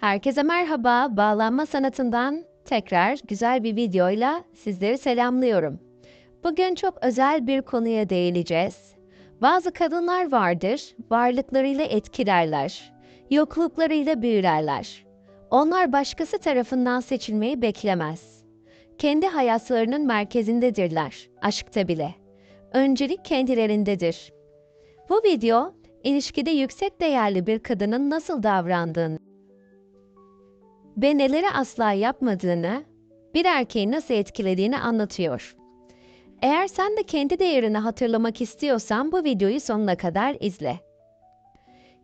Herkese merhaba. Bağlanma sanatından tekrar güzel bir videoyla sizleri selamlıyorum. Bugün çok özel bir konuya değineceğiz. Bazı kadınlar vardır, varlıklarıyla etkilerler, yokluklarıyla büyülerler. Onlar başkası tarafından seçilmeyi beklemez. Kendi hayatlarının merkezindedirler, aşkta bile. Öncelik kendilerindedir. Bu video, ilişkide yüksek değerli bir kadının nasıl davrandığını ve neleri asla yapmadığını, bir erkeği nasıl etkilediğini anlatıyor. Eğer sen de kendi değerini hatırlamak istiyorsan bu videoyu sonuna kadar izle.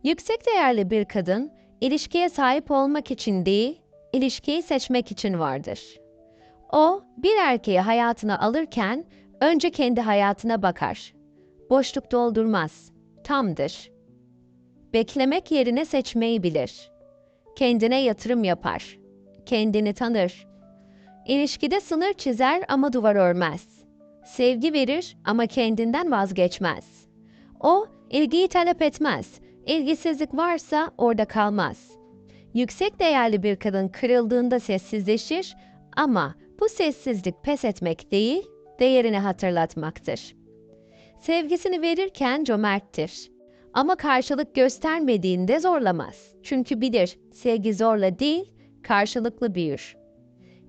Yüksek değerli bir kadın, ilişkiye sahip olmak için değil, ilişkiyi seçmek için vardır. O, bir erkeği hayatına alırken önce kendi hayatına bakar. Boşluk doldurmaz, tamdır. Beklemek yerine seçmeyi bilir. Kendine yatırım yapar. Kendini tanır. İlişkide sınır çizer ama duvar örmez. Sevgi verir ama kendinden vazgeçmez. O, ilgiyi talep etmez. İlgisizlik varsa orada kalmaz. Yüksek değerli bir kadın kırıldığında sessizleşir ama bu sessizlik pes etmek değil, değerini hatırlatmaktır. Sevgisini verirken cömerttir. Ama karşılık göstermediğinde zorlamaz. Çünkü bilir, sevgi zorla değil, karşılıklı büyür.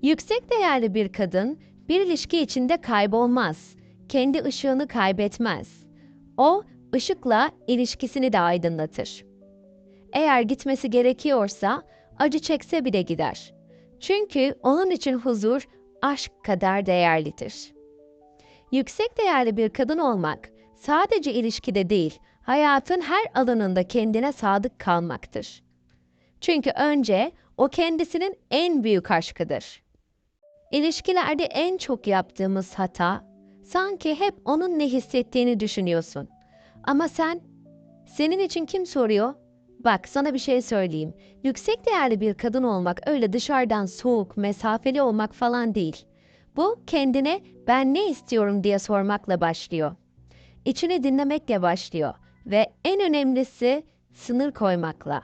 Yüksek değerli bir kadın bir ilişki içinde kaybolmaz. Kendi ışığını kaybetmez. O, ışıkla ilişkisini de aydınlatır. Eğer gitmesi gerekiyorsa acı çekse bile gider. Çünkü onun için huzur aşk kadar değerlidir. Yüksek değerli bir kadın olmak sadece ilişkide değil, hayatın her alanında kendine sadık kalmaktır. Çünkü önce o kendisinin en büyük aşkıdır. İlişkilerde en çok yaptığımız hata, sanki hep onun ne hissettiğini düşünüyorsun. Ama sen, senin için kim soruyor? Bak sana bir şey söyleyeyim. Yüksek değerli bir kadın olmak öyle dışarıdan soğuk, mesafeli olmak falan değil. Bu kendine ben ne istiyorum diye sormakla başlıyor. İçini dinlemekle başlıyor ve en önemlisi sınır koymakla.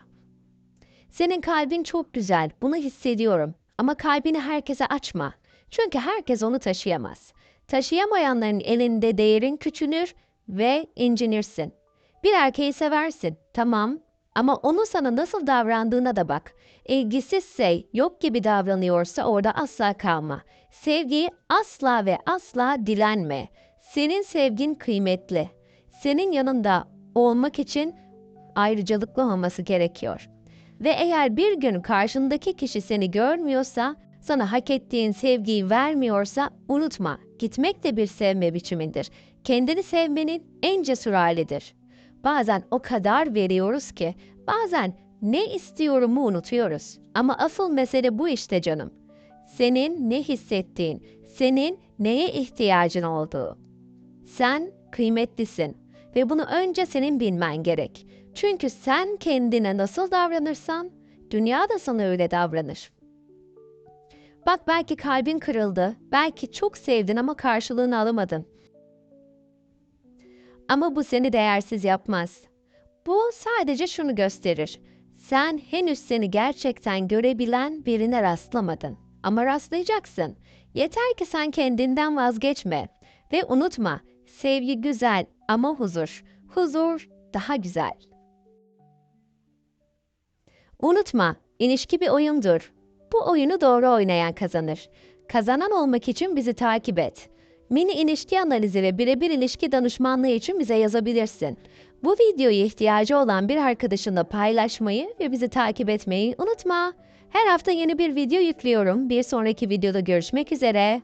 Senin kalbin çok güzel, bunu hissediyorum ama kalbini herkese açma. Çünkü herkes onu taşıyamaz. Taşıyamayanların elinde değerin küçülür ve incinirsin. Bir erkeği seversin, tamam ama onun sana nasıl davrandığına da bak. İlgisizse, yok gibi davranıyorsa orada asla kalma. Sevgiyi asla ve asla dilenme. Senin sevgin kıymetli. Senin yanında olmak için ayrıcalıklı olması gerekiyor. Ve eğer bir gün karşındaki kişi seni görmüyorsa, sana hak ettiğin sevgiyi vermiyorsa unutma. Gitmek de bir sevme biçimidir. Kendini sevmenin en cesur halidir. Bazen o kadar veriyoruz ki bazen ne istiyorumu unutuyoruz. Ama asıl mesele bu işte canım. Senin ne hissettiğin, senin neye ihtiyacın olduğu. Sen kıymetlisin ve bunu önce senin bilmen gerek. Çünkü sen kendine nasıl davranırsan dünya da sana öyle davranır. Bak belki kalbin kırıldı, belki çok sevdin ama karşılığını alamadın. Ama bu seni değersiz yapmaz. Bu sadece şunu gösterir. Sen henüz seni gerçekten görebilen birine rastlamadın. Ama rastlayacaksın. Yeter ki sen kendinden vazgeçme. Ve unutma, sevgi güzel ama huzur. Huzur daha güzel. Unutma, ilişki bir oyundur. Bu oyunu doğru oynayan kazanır. Kazanan olmak için bizi takip et. Mini ilişki analizi ve birebir ilişki danışmanlığı için bize yazabilirsin. Bu videoyu ihtiyacı olan bir arkadaşınla paylaşmayı ve bizi takip etmeyi unutma. Her hafta yeni bir video yüklüyorum. Bir sonraki videoda görüşmek üzere.